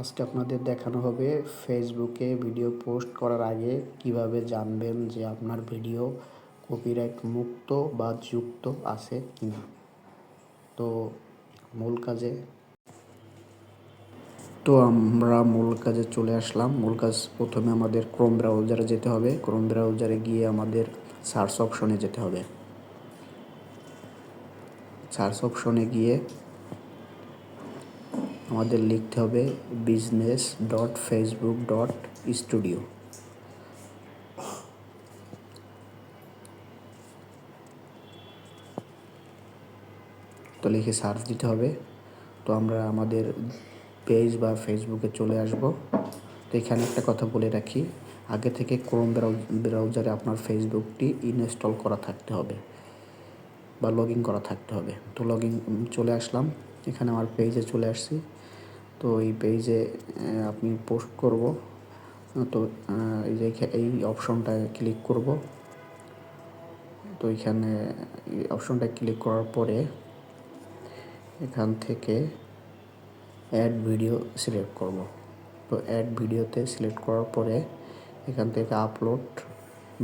আজকে আপনাদের দেখানো হবে ফেসবুকে ভিডিও পোস্ট করার আগে কীভাবে জানবেন যে আপনার ভিডিও কপিরাইট মুক্ত বা যুক্ত আছে কিনা। তো মূল কাজে, তো আমরা মূল কাজে চলে আসলাম। মূল কাজ প্রথমে আমাদের ক্রোম ব্রাউজারে যেতে হবে। ক্রোম ব্রাউজারে গিয়ে আমাদের সার্চ অপশনে যেতে হবে। সার্চ অপশনে গিয়ে আমাদের লিখতে হবে business dot Facebook dot studio তো লিখে সার্চ দিতে হবে। তো আমরা আমাদের পেজ বা ফেসবুকে চলে আসব। তো এখানে একটা কথা বলে রাখি, আগে থেকে ক্রোম ব্রাউজারে আপনার ফেসবুকটি ইনস্টল করা থাকতে হবে বা লগ করা থাকতে হবে। তো লগ চলে আসলাম, এখানে আমার পেজে চলে আসছি। তো এই পেজে আপনি পোস্ট করব। তো এই যে এই অপশনটায় ক্লিক করব। তো এখানে, এই অপশনটায় ক্লিক করার পরে, এখান থেকে অ্যাড ভিডিও সিলেক্ট করব। তো অ্যাড ভিডিওতে সিলেক্ট করার পরে, এখান থেকে আপলোড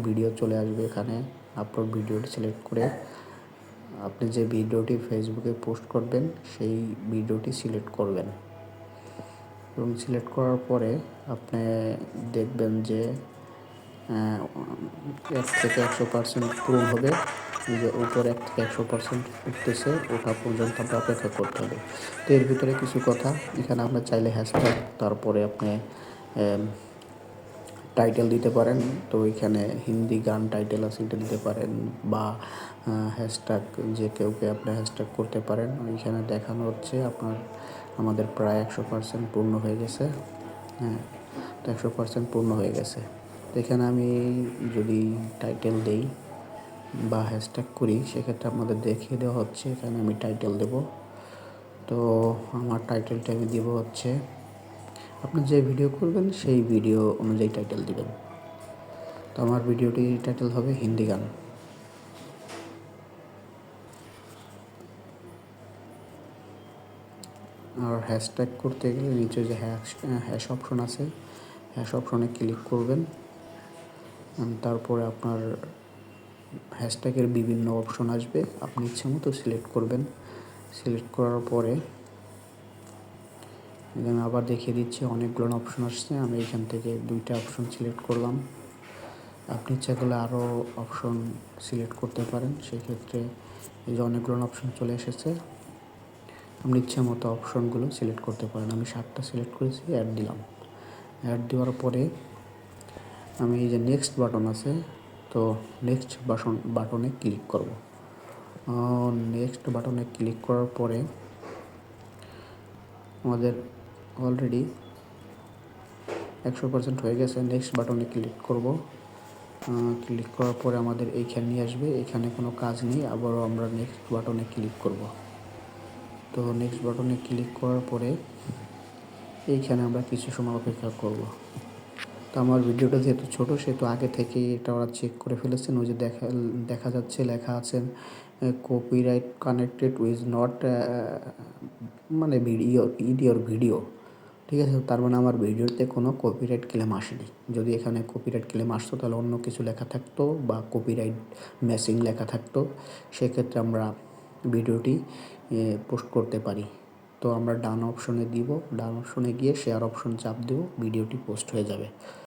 ভিডিও চলে আসবে এখানে। আপলোড ভিডিওটি সিলেক্ট করে আপনি যে ভিডিওটি ফেসবুকে পোস্ট করবেন, সেই ভিডিওটি সিলেক্ট করবেন। এবং সিলেক্ট করার পরে আপনি দেখবেন যে এক থেকে একশো পার্সেন্ট পূরণ হবে। যে উপর এক থেকে একশো পার্সেন্ট উঠতেছে, ওঠা পর্যন্ত আমরা অপেক্ষা করতে হবে। তো এর ভিতরে কিছু কথা, এখানে আমরা চাইলে হ্যাশট্যাগ তারপরে আপনি টাইটেল দিতে পারেন, তো এখানে হিন্দি গান টাইটেল আছে, এটা দিতে পারেন বা হ্যাশট্যাগ যে কেউকে আপনি হ্যাশট্যাগ করতে পারেন। ওইখানে দেখানো হচ্ছে আপনার, আমাদের প্রায় একশো পার্সেন্ট পূর্ণ হয়ে গেছে। হ্যাঁ তো একশো পার্সেন্ট পূর্ণ হয়ে গেছে। তো এখানে আমি যদি টাইটেল দেই বা হ্যাশট্যাগ করি, সেক্ষেত্রে আমাদের দেখিয়ে দেওয়া হচ্ছে। এখানে আমি টাইটেল দেব। তো আমার টাইটেলটা আমি দেব হচ্ছে আপনি যে ভিডিও করবেন, সেই ভিডিও অনুযায়ী টাইটেল দিবেন। তো আমার ভিডিওটি টাইটেল হবে হিন্দি গান। আর হ্যাশট্যাগ করতে গেলে নিচে যে হ্যাশ হ্যাশ অপশন আছে হ্যাশ অপশনে ক্লিক করবেন। তারপরে আপনার হ্যাশট্যাগের বিভিন্ন অপশন আসবে। আপনি ইচ্ছে মতো সিলেক্ট করবেন। সিলেক্ট করার পরে আমি আবার দেখিয়ে দিচ্ছি, অনেকগুলো অপশন আসছে। আমি এখান থেকে দুইটা অপশন সিলেক্ট করলাম। আপনি ইচ্ছা করলে আরও অপশন সিলেক্ট করতে পারেন। সেক্ষেত্রে এই যে অনেকগুলো অপশন চলে এসেছে, আপনি ইচ্ছা মতো অপশনগুলো সিলেক্ট করতে পারেন। আমি সাতটা সিলেক্ট করেছি অ্যাড দিলাম। অ্যাড দেওয়ার পরে আমি এই যে নেক্সট বাটন আছে, তো নেক্সট বাটন বাটনে ক্লিক করব। নেক্সট বাটনে ক্লিক করার পরে আমাদের অলরেডি একশো পার্সেন্ট হয়ে গেছে। নেক্সট বাটনে ক্লিক করব। ক্লিক করার পরে আমাদের এইখানে নিয়ে আসবে। এখানে কোনো কাজ নেই। আবারও আমরা নেক্সট বাটনে ক্লিক করব। তো নেক্সট বাটনে ক্লিক করার পরে এইখানে আমরা কিছু সময় অপেক্ষা করব। তো আমার ভিডিওটা যেহেতু ছোটো, সেহেতু আগে থেকেই এটা ওরা চেক করে ফেলেছেন। ওই যে দেখা দেখা যাচ্ছে, লেখা আছেন কপিরাইট কানেক্টেড উইজ নট মানে ভিডিও ইডিওর ভিডিও ঠিক আছে? তার মানে আমার ভিডিওতে কোনো কপিরাইট ক্লেম আসেনি। যদি এখানে কপিরাইট ক্লেম আসতো, তাহলে অন্য কিছু লেখা থাকতো বা কপিরাইট মেসিং লেখা থাকতো। সেক্ষেত্রে আমরা ভিডিওটি পোস্ট করতে পারি। তো আমরা ডান অপশনে দিব। ডান অপশনে গিয়ে শেয়ার অপশন চাপ দেবো, ভিডিওটি পোস্ট হয়ে যাবে।